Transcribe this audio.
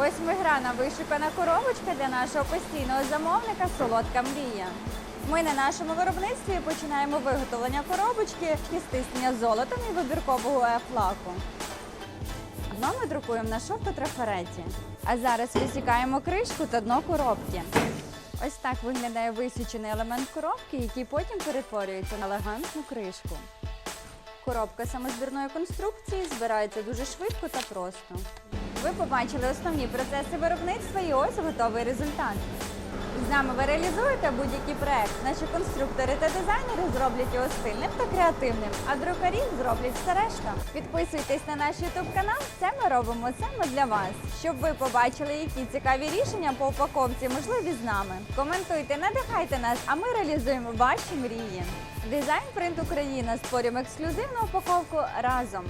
Восьмиграна вишукана коробочка для нашого постійного замовника Солодка мрія. Ми на нашому виробництві починаємо виготовлення коробочки із тиснення золотом і вибіркового ефлаку. Дно ми друкуємо на шовкотрафареті. А зараз висікаємо кришку та дно коробки. Ось так виглядає висічений елемент коробки, який потім перетворюється на елегантну кришку. Коробка самозбірної конструкції збирається дуже швидко та просто. Ви побачили основні процеси виробництва і ось готовий результат. З нами ви реалізуєте будь-який проект. Наші конструктори та дизайнери зроблять його стильним та креативним, а друкарі зроблять все решта. Підписуйтесь на наш YouTube канал. Це ми робимо саме для вас, щоб ви побачили, які цікаві рішення по упаковці можливі з нами. Коментуйте, надихайте нас, а ми реалізуємо ваші мрії. Дизайн принт Україна створюємо ексклюзивну упаковку разом.